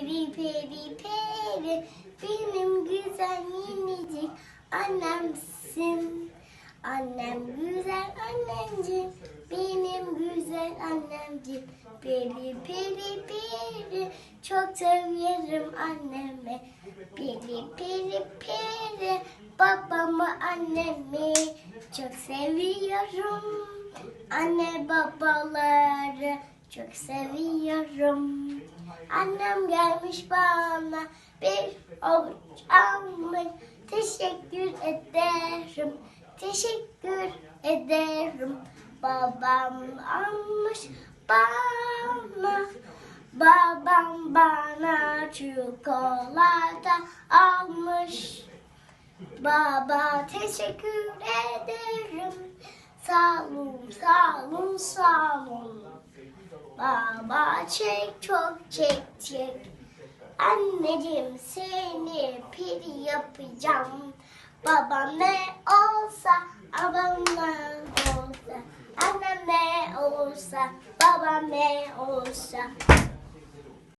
Peri peri peri benim güzel minicik annemsin. Annem güzel annemciğim benim güzel annemciğim. Peri peri peri çok seviyorum annemi. Peri peri peri babamı annemi çok seviyorum. Anne babaları çok seviyorum. Annem gelmiş bana bir avuç almış. Teşekkür ederim. Teşekkür ederim. Babam almış bana. Babam bana çikolata almış. Baba teşekkür ederim. Sağ olun, sağ olun, sağ olun. Baba çek çok çek çek. Anneciğim seni piri yapacağım. Babam ne olsa, abam ne olsa, annem ne olsa, babam ne olsa.